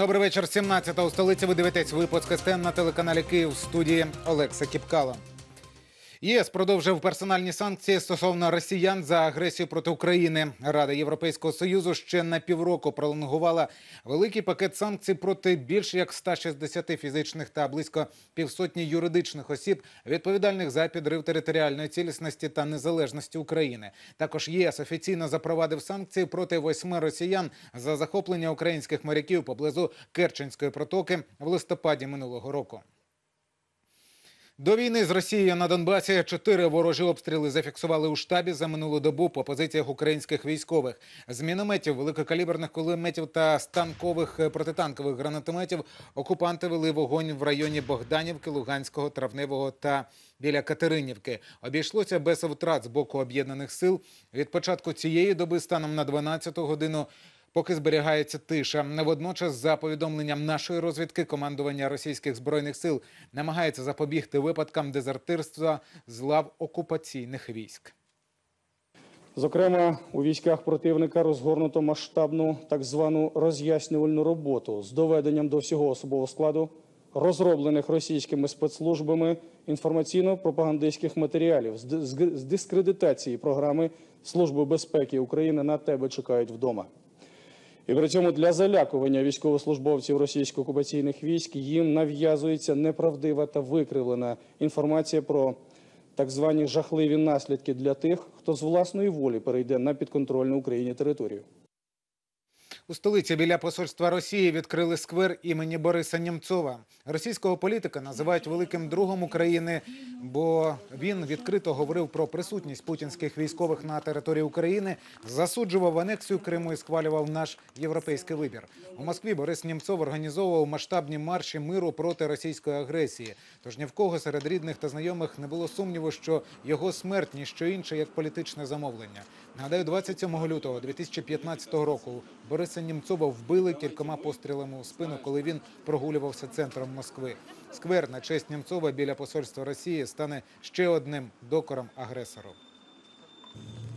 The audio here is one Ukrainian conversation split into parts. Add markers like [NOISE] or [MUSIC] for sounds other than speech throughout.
Добрий вечір. 17-та у столиці. Ви дивитесь випуск СТН на телеканалі Київ в студії Олекса Кіпкала. ЄС продовжив персональні санкції стосовно росіян за агресію проти України. Рада Європейського союзу ще на півроку пролонгувала великий пакет санкцій проти більш як 160 фізичних та близько півсотні юридичних осіб, відповідальних за підрив територіальної цілісності та незалежності України. Також ЄС офіційно запровадив санкції проти восьми росіян за захоплення українських моряків поблизу Керченської протоки в листопаді минулого року. До війни з Росією на Донбасі чотири ворожі обстріли зафіксували у штабі за минулу добу по позиціях українських військових. З мінометів, великокаліберних кулеметів та станкових е, протитанкових гранатометів окупанти вели вогонь в районі Богданівки, Луганського, Травневого та біля Катеринівки. Обійшлося без втрат з боку об'єднаних сил. Від початку цієї доби станом на 12-ту годину Поки зберігається тиша, водночас, за повідомленням нашої розвідки, командування російських збройних сил намагається запобігти випадкам дезертирства з лав окупаційних військ. Зокрема, у військах противника розгорнуто масштабну так звану роз'яснювальну роботу з доведенням до всього особового складу розроблених російськими спецслужбами інформаційно-пропагандистських матеріалів з дискредитації програми Служби безпеки України на тебе чекають вдома. І при цьому для залякування військовослужбовців російсько-окупаційних військ їм нав'язується неправдива та викривлена інформація про так звані жахливі наслідки для тих, хто з власної волі перейде на підконтрольну Україні територію. У столиці біля посольства Росії відкрили сквер імені Бориса Німцова. Російського політика називають великим другом України, бо він відкрито говорив про присутність путінських військових на території України, засуджував анексію Криму і схвалював наш європейський вибір. У Москві Борис Німцов організовував масштабні марші миру проти російської агресії. Тож ні в кого серед рідних та знайомих не було сумніву, що його смерть ніщо інше як політичне замовлення. Нагадаю, 27 лютого 2015 року Бориса Німцова вбили кількома пострілами у спину, коли він прогулювався центром Москви. Сквер на честь Німцова біля посольства Росії стане ще одним докором агресору.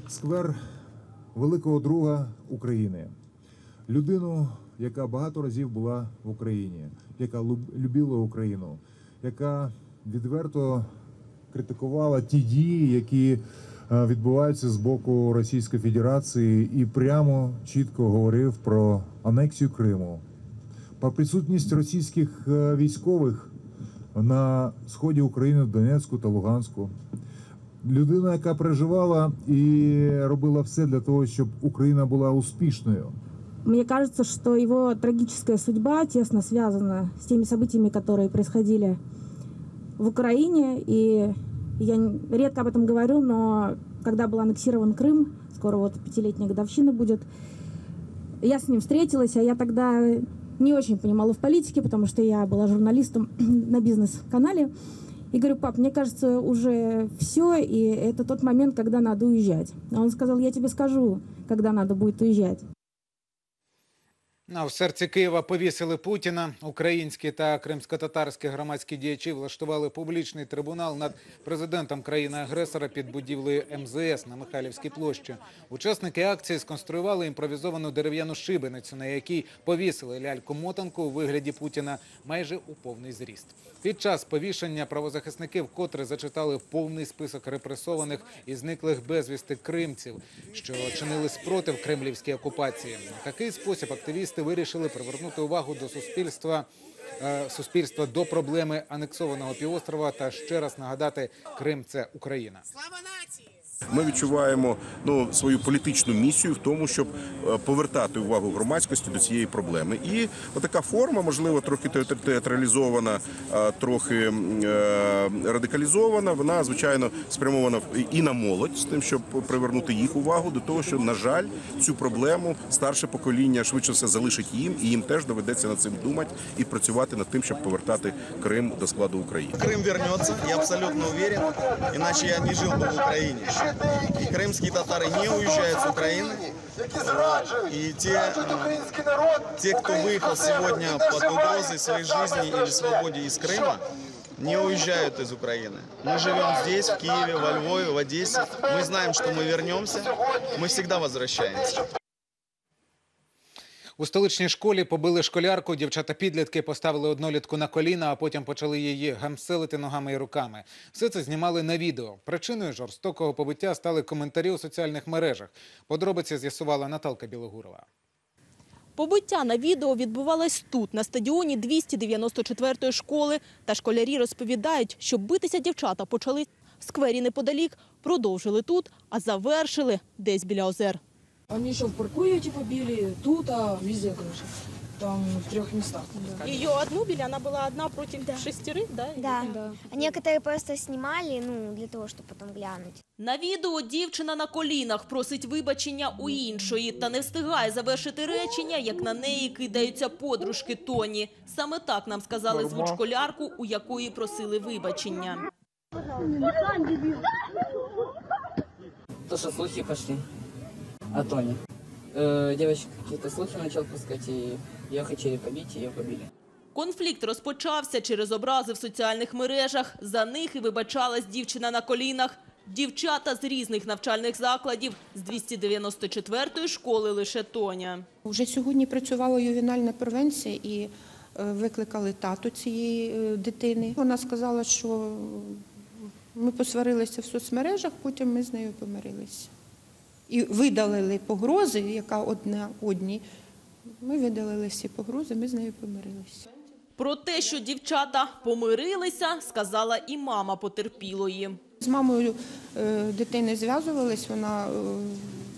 сквер великого друга України, людину, яка багато разів була в Україні, яка люб- любила Україну, яка відверто критикувала ті дії, які відбуваються з боку Російської Федерації, і прямо чітко говорив про анексію Криму, про присутність російських е, військових на сході України, Донецьку та Луганську людина, яка переживала і робила все для того, щоб Україна була успішною. Мне кажется, что его трагическая судьба тесно связана с теми событиями, которые происходили в Украине. И я редко об этом говорю, но когда был аннексирован Крым, скоро вот пятилетняя годовщина будет, я с ним встретилась, а я тогда не очень понимала в политике, потому что я была журналистом [CLEARS THROAT] на бизнес-канале. И говорю, пап, мне кажется, уже все, и это тот момент, когда надо уезжать. А он сказал, я тебе скажу, когда надо будет уезжать. А в серці Києва повісили Путіна. Українські та кримсько-татарські громадські діячі влаштували публічний трибунал над президентом країни-агресора під будівлею МЗС на Михайлівській площі. Учасники акції сконструювали імпровізовану дерев'яну шибеницю, на якій повісили ляльку-мотанку у вигляді Путіна майже у повний зріст. Під час повішення правозахисники вкотре зачитали повний список репресованих і зниклих безвісти кримців, що чинили спротив кремлівській окупації. В такий спосіб активісти вирішили привернути увагу до суспільства. е, Суспільства до проблеми анексованого півострова та ще раз нагадати Крим це Україна. Ми відчуваємо ну свою політичну місію в тому, щоб е, повертати увагу громадськості до цієї проблеми. І отака форма, можливо, трохи театралізована, трохи е, радикалізована. Вона звичайно спрямована і на молодь з тим, щоб привернути їх увагу до того, що на жаль, цю проблему старше покоління швидше все залишить їм, і їм теж доведеться над цим думати і працювати над тим, щоб повертати Крим до складу України. Крым вернется, я абсолютно уверен, иначе я не жил бы в Украине И крымские татары не уезжают с Украины. И те, те, кто выехал сегодня под угрозой своей жизни или свободе из Крыма, не уезжают из Украины. Мы живем здесь, в Киеве, во Львове, в Одессе. Мы знаем, что мы вернемся, мы всегда возвращаемся. У столичній школі побили школярку. Дівчата-підлітки поставили однолітку на коліна, а потім почали її гамселити ногами і руками. Все це знімали на відео. Причиною жорстокого побиття стали коментарі у соціальних мережах. Подробиці з'ясувала Наталка Білогурова. Побиття на відео відбувалось тут, на стадіоні 294-ї школи. Та школярі розповідають, що битися дівчата почали в сквері неподалік, продовжили тут, а завершили десь біля озер. Они еще в паркуре типа били, тут, а везде, короче. Там в трех местах. Її одну біля, вона була одна проти шестерих, да? Да. Да. А некоторые просто снимали, ну, для того, чтобы потом глянуть. На відео дівчина на колінах просить вибачення у іншої та не встигає завершити речення, як на неї кидаються подружки Тоні. Саме так нам сказали звуть школярку, у якої просили вибачення. То, что слухи пошли о Тоне. Э, девочка какие-то слухи начал пускать, и ее хотели побить, и ее побили. Конфлікт розпочався через образи в соціальних мережах. За них і вибачалась дівчина на колінах. Дівчата з різних навчальних закладів з 294-ї школи лише Тоня. Вже сьогодні працювала ювенальна превенція і е, викликали тату цієї е, дитини. Вона сказала, що ми посварилися в соцмережах, потім ми з нею помирилися. І видалили погрози, яка одна одній. Ми видалили всі погрози, ми з нею помирилися. Про те, що дівчата помирилися, сказала і мама потерпілої. З мамою е, дитини зв'язувались, вона е,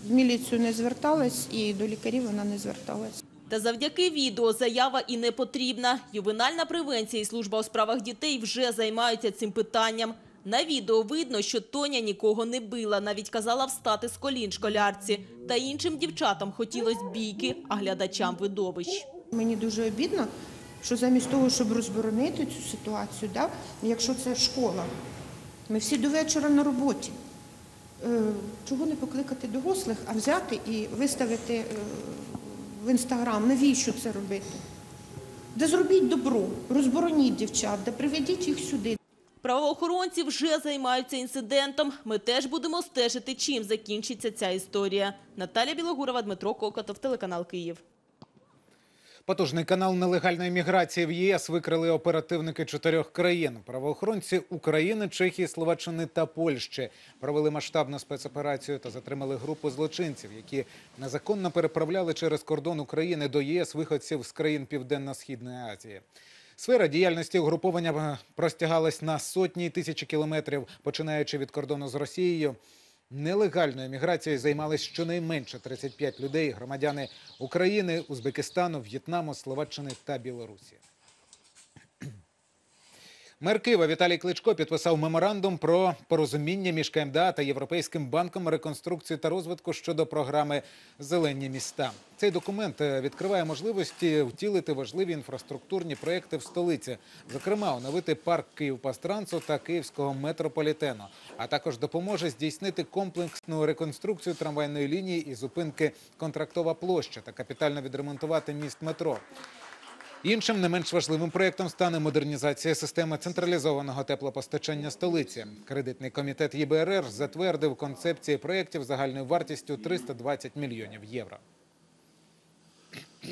в міліцію не зверталась і до лікарів вона не зверталась. Та завдяки відео заява і не потрібна. Ювенальна превенція і служба у справах дітей вже займаються цим питанням. На відео видно, що Тоня нікого не била, навіть казала встати з колін школярці. Та іншим дівчатам хотілось бійки, а глядачам видовищ. Мені дуже обідно, що замість того, щоб розборонити цю ситуацію, да, якщо це школа, ми всі до вечора на роботі. Е, чого не покликати дорослих, а взяти і виставити е, в інстаграм, навіщо це робити? Да зробіть добро, розбороніть дівчат, да приведіть їх сюди. Правоохоронці вже займаються інцидентом. Ми теж будемо стежити, чим закінчиться ця історія. Наталя Білогурова, Дмитро Кокотов, телеканал Київ. Потужний канал нелегальної міграції в ЄС викрили оперативники чотирьох країн. Правоохоронці України, Чехії, Словаччини та Польщі провели масштабну спецоперацію та затримали групу злочинців, які незаконно переправляли через кордон України до ЄС виходців з країн Південно-Східної Азії. Сфера діяльності угруповання е, простягалась на сотні тисячі кілометрів, починаючи від кордону з Росією. Нелегальною міграцією займались щонайменше 35 людей, громадяни України, Узбекистану, В'єтнаму, Словаччини та Білорусі. Мер Києва Віталій Кличко підписав меморандум про порозуміння між КМДА та Європейським банком реконструкції та розвитку щодо програми Зелені міста. Цей документ е, відкриває можливості втілити важливі інфраструктурні проекти в столиці, зокрема оновити парк Київпастрансу та Київського метрополітену, а також допоможе здійснити комплексну реконструкцію трамвайної лінії і зупинки Контрактова площа та капітально відремонтувати міст метро. Іншим не менш важливим проєктом стане модернізація системи централізованого теплопостачання столиці. Кредитний комітет ЄБРР затвердив концепції проєктів загальною вартістю 320 мільйонів євро.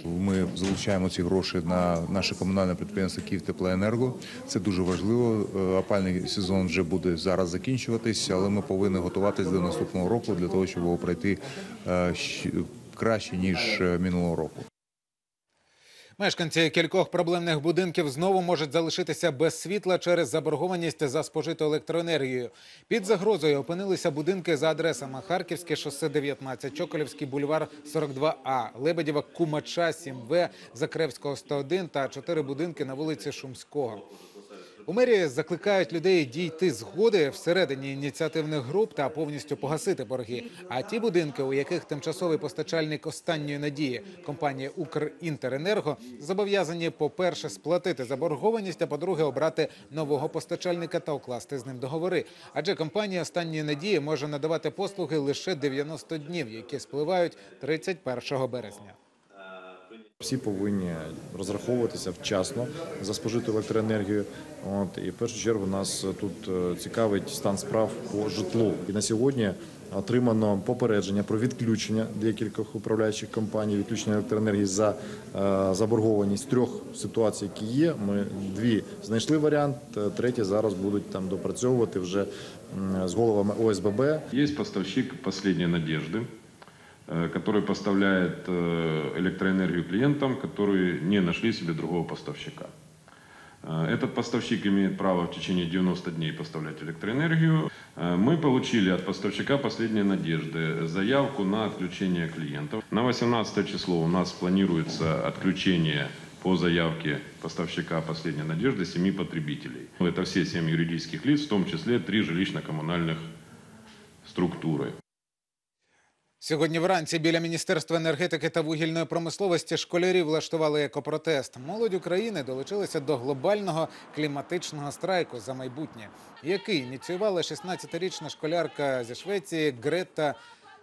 Ми залучаємо ці гроші на наше комунальне підприємство «Київтеплоенерго». Це дуже важливо. Е, Опальний сезон вже буде зараз закінчуватись, але ми повинні готуватись до наступного року для того, щоб його пройти е, краще ніж е, минулого року. Мешканці кількох проблемних будинків знову можуть залишитися без світла через заборгованість за спожиту електроенергію. Під загрозою опинилися будинки за адресами Харківське шосе 19, Чоколівський бульвар 42А, Лебедєва Кумача 7В, Закревського 101 та чотири будинки на вулиці Шумського. У мерії закликають людей дійти згоди всередині ініціативних груп та повністю погасити борги. А ті будинки, у яких тимчасовий постачальник останньої надії компанія Укрінтеренерго зобов'язані, по-перше, сплатити заборгованість, а по-друге, обрати нового постачальника та укласти з ним договори. Адже компанія останньої надії може надавати послуги лише 90 днів, які спливають 31 березня. Всі повинні розраховуватися вчасно за спожиту електроенергію. От і в першу чергу нас тут е, цікавить стан справ по житлу. І на сьогодні отримано попередження про відключення декількох управляючих компаній, відключення електроенергії за е, заборгованість трьох ситуацій, які є. Ми дві знайшли варіант, е, третій зараз будуть там допрацьовувати вже з головами ОСББ. Есть поставщик надежды, э, который поставляет э, электроэнергию клиентам, которые не нашли себе другого поставщика. Э, Этот поставщик имеет право в течение 90 дней поставлять электроэнергию. Э, Мы получили от поставщика последней надежды заявку на отключение клиентов. На 18 число у нас планируется отключение по заявке поставщика последней надежды семи потребителей. Это все семь юридических лиц, в том числе три жилищно-коммунальных структури. Сьогодні вранці біля Міністерства енергетики та вугільної промисловості школярі влаштували екопротест. Молодь України долучилася до глобального кліматичного страйку за майбутнє, який ініціювала 16-річна школярка зі Швеції Грета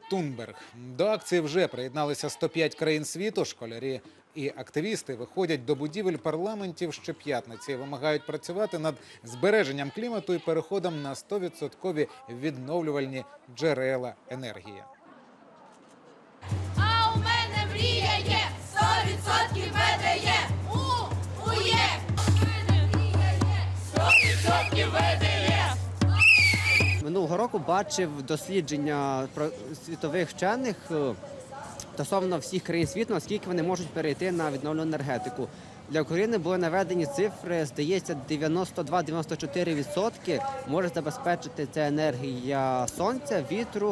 Тунберг. До акції вже приєдналися 105 країн світу. Школярі і активісти виходять до будівель парламентів щоп'ятниці і вимагають працювати над збереженням клімату і переходом на 100% відновлювальні джерела енергії. А у мене мрія є, 100% ВДЄ. У, є У мене мрія є, 100% ВДЄ. Минулого року бачив дослідження про світових вчених е, стосовно всіх країн світу, наскільки вони можуть перейти на відновлену енергетику. Для України були наведені цифри, здається, 92-94% може забезпечити ця енергія сонця, вітру,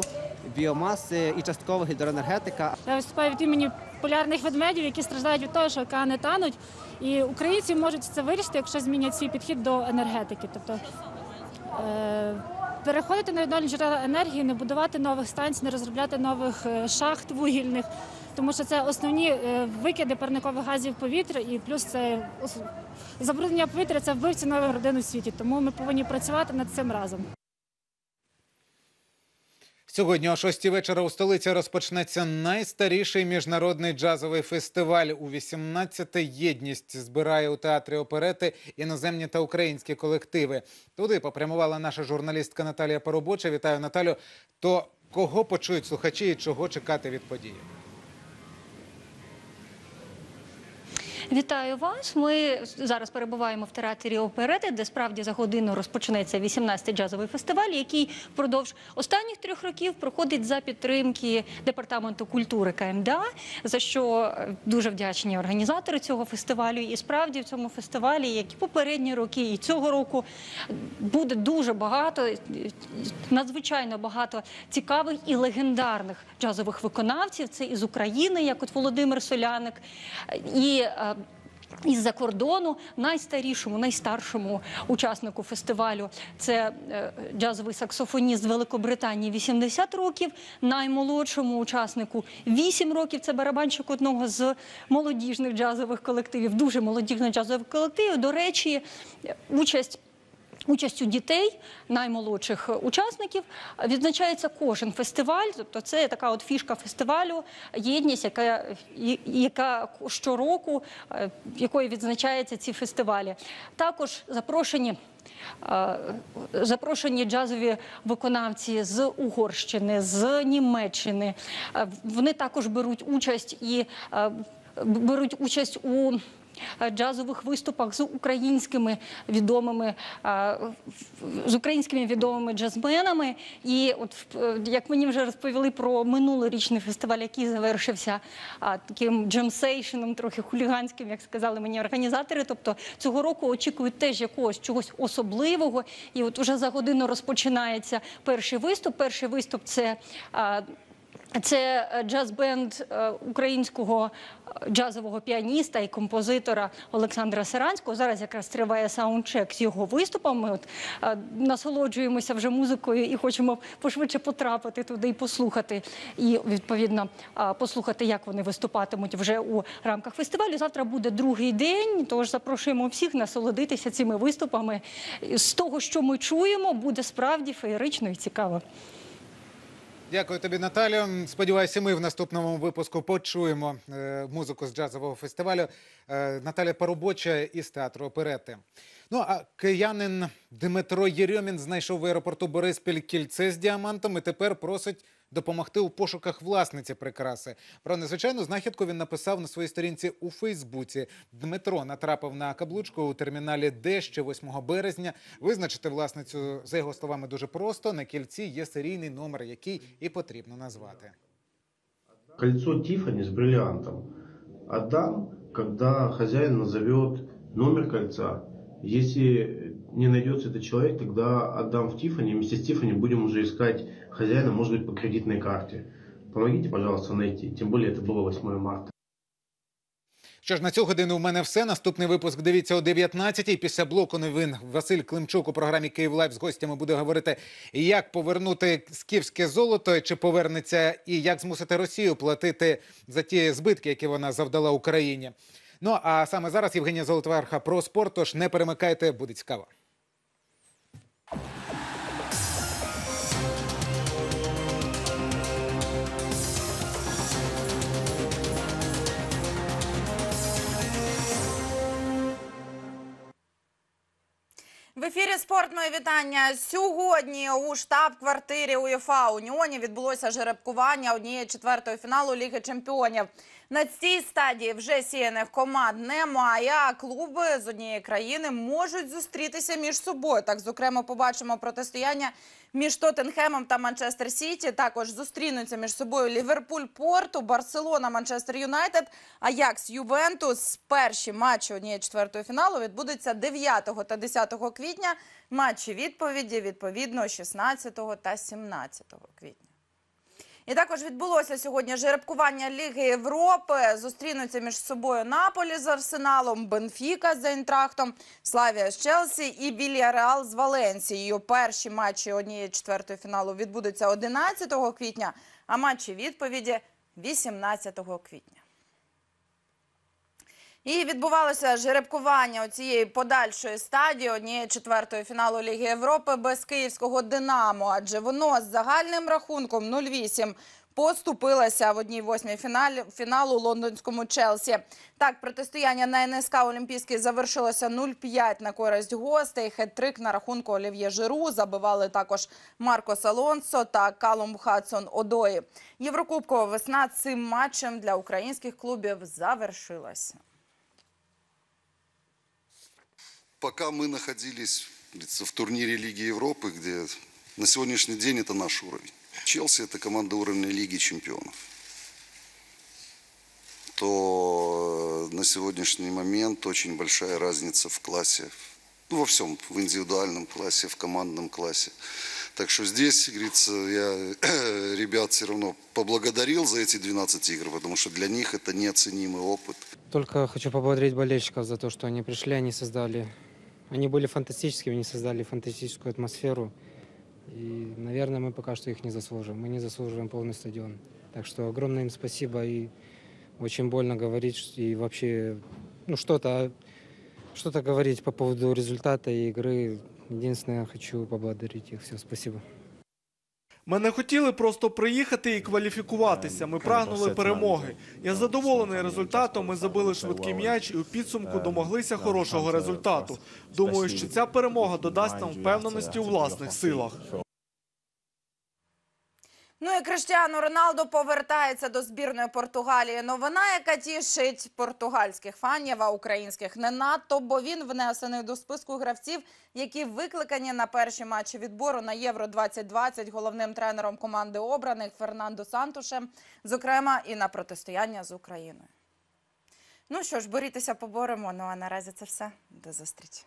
біомаси і частково гідроенергетика. Я виступаю від імені полярних ведмедів, які страждають від того, що океани тануть. І українці можуть це вирішити, якщо змінять свій підхід до енергетики. Тобто е, переходити на відновлені джерела енергії, не будувати нових станцій, не розробляти нових е, шахт вугільних, тому що це основні е, викиди парникових газів в повітря, і плюс це забруднення повітря це вбивці нових родин у світі. Тому ми повинні працювати над цим разом. Сьогодні о 6 вечора у столиці розпочнеться найстаріший міжнародний джазовий фестиваль. У 18-те єдність збирає у театрі оперети іноземні та українські колективи. Туди попрямувала наша журналістка Наталія Поробоча. Вітаю Наталю. То кого почують слухачі і чого чекати від події? Вітаю вас. Ми зараз перебуваємо в театрі оперети, де справді за годину розпочнеться 18-й джазовий фестиваль, який впродовж останніх трьох років проходить за підтримки департаменту культури КМДА, за що е, дуже вдячні організатори цього фестивалю. І справді в цьому фестивалі, як і попередні роки, і цього року буде дуже багато, е, надзвичайно багато цікавих і легендарних джазових виконавців. Це із України, як от Володимир Соляник, і е, із-за кордону найстарішому, найстаршому учаснику фестивалю це е, джазовий саксофоніст Великобританії 80 років, наймолодшому учаснику 8 років. Це барабанщик одного з молодіжних джазових колективів, дуже молодіжних джазових колективів. До речі, участь. Участю дітей, наймолодших учасників, відзначається кожен фестиваль. Тобто це така от фішка фестивалю, єдність, яка, і- яка щороку, е, якою відзначаються ці фестивалі. Також запрошені. е, Запрошені джазові виконавці з Угорщини, з Німеччини. Е, Вони також беруть участь і е, беруть участь у е, джазових виступах з українськими відомими е, з українськими відомими джазменами. І от е, як мені вже розповіли про минулорічний фестиваль, який завершився таким джемсейшеном, трохи хуліганським, як сказали мені організатори. Тобто цього року очікують теж якогось чогось особливого. І от уже за годину розпочинається перший виступ. Перший виступ це. Це е, джаз-бенд е, українського е, джазового піаніста і композитора Олександра Саранського. Зараз якраз триває саундчек з його виступом. Ми от насолоджуємося вже музикою і хочемо пошвидше потрапити туди і послухати. І відповідно послухати, як вони виступатимуть вже у рамках фестивалю. Завтра буде другий день. Тож запрошуємо всіх насолодитися цими виступами. З того, що ми чуємо, буде справді феєрично і цікаво. Дякую тобі, Наталю. Сподіваюся, ми в наступному випуску почуємо е, музику з джазового фестивалю. Е, Наталя Поробоча із театру оперети. Ну а киянин Дмитро Єрьомін знайшов в аеропорту Бориспіль кільце з діамантом і тепер просить допомогти у пошуках власниці прикраси. Про незвичайну знахідку він написав на своїй сторінці у Фейсбуці. Дмитро натрапив на каблучку у терміналі Д ще 8 березня. Визначити власницю за його словами дуже просто. На кільці є серійний номер, який і потрібно назвати. Кольцо Тиффани с бриллиантом отдам, когда хозяин назовет номер кольца. Если не найдется этот человек, тогда отдам в Тиффани. Вместе с Тиффани будем уже искать хозяина, может быть, по кредитной карте. Помогите, пожалуйста, найти. Тем более это было 8 марта. Що ж, на цю годину в мене все. Наступний випуск дивіться о 19-й. Після блоку новин Василь Климчук у програмі Київ Лайв з гостями буде говорити, як повернути скіфське золото, чи повернеться, і як змусити Росію платити за ті збитки, які вона завдала Україні. Ну а саме зараз Євгенія Золотверха про спорт. Тож не перемикайте, буде цікаво. В ефірі спорт моє вітання. Сьогодні у штаб-квартирі УЄФА Уніоні відбулося жеребкування однієї четвертої фіналу Ліги Чемпіонів. На цій стадії вже сіяних команд немає. А клуби з однієї країни можуть зустрітися між собою. Так, зокрема, побачимо протистояння між Тоттенхемом та Манчестер Сіті. Також зустрінуться між собою Ліверпуль, Порту, Барселона, Манчестер Юнайтед, Аякс, Ювентус. Перші матчі однієї четвертої фіналу відбудуться 9 та 10 квітня. Матчі відповіді відповідно 16 та 17 квітня. І також відбулося сьогодні жеребкування Ліги Європи. Зустрінуться між собою Наполі з Арсеналом, Бенфіка з Ейнтрахтом, Славія з Челсі і Вільяреал з Валенсією. Перші матчі однієї четвертої фіналу відбудуться 11 квітня, а матчі відповіді 18 квітня. І відбувалося жеребкування цієї подальшої стадії однієї четвертої фіналу Ліги Європи без київського Динамо, адже воно з загальним рахунком 0-8 поступилося в одній восьмій фіналі фіналу лондонському Челсі. Так, протистояння на НСК Олімпійський завершилося 0-5 на користь гостей. Хет-трик на рахунку Олів'є Жиру забивали також Маркос Алонсо та Калум Хадсон Одої. Єврокубкова весна цим матчем для українських клубів завершилася. Пока мы находились в турнире Лиги Европы, где на сегодняшний день это наш уровень. Челси это команда уровня Лиги Чемпионов. То на сегодняшний момент очень большая разница в классе, ну, во всем, в индивидуальном классе, в командном классе. Так что здесь, говорится, я [CLEARS THROAT] ребят все равно поблагодарил за эти 12 игр, потому что для них это неоценимый опыт. Только хочу поблагодарить болельщиков за то, что они пришли, они создали... Они были фантастическими, они создали фантастическую атмосферу. И, наверное, мы пока что их не заслуживаем. Мы не заслуживаем полный стадион. Так что огромное им спасибо. И очень больно говорить ш- и вообще ну, что-то что говорить по поводу результата и игры. Единственное, хочу поблагодарить их. Все, спасибо. Ми не хотіли просто приїхати і кваліфікуватися. Ми прагнули перемоги. Я задоволений результатом. Ми забили швидкий м'яч і у підсумку домоглися хорошого результату. Думаю, що ця перемога додасть нам впевненості у власних силах. Ну і Криштіану Роналдо повертається до збірної Португалії. Новина, яка тішить португальських фанів, а українських не надто, бо він внесений до списку гравців, які викликані на перші матчі відбору на Євро 2020 головним тренером команди обраних Фернандо Сантушем, зокрема і на протистояння з Україною. Ну що ж, борітеся, поборемо. Ну а наразі це все. До зустрічі.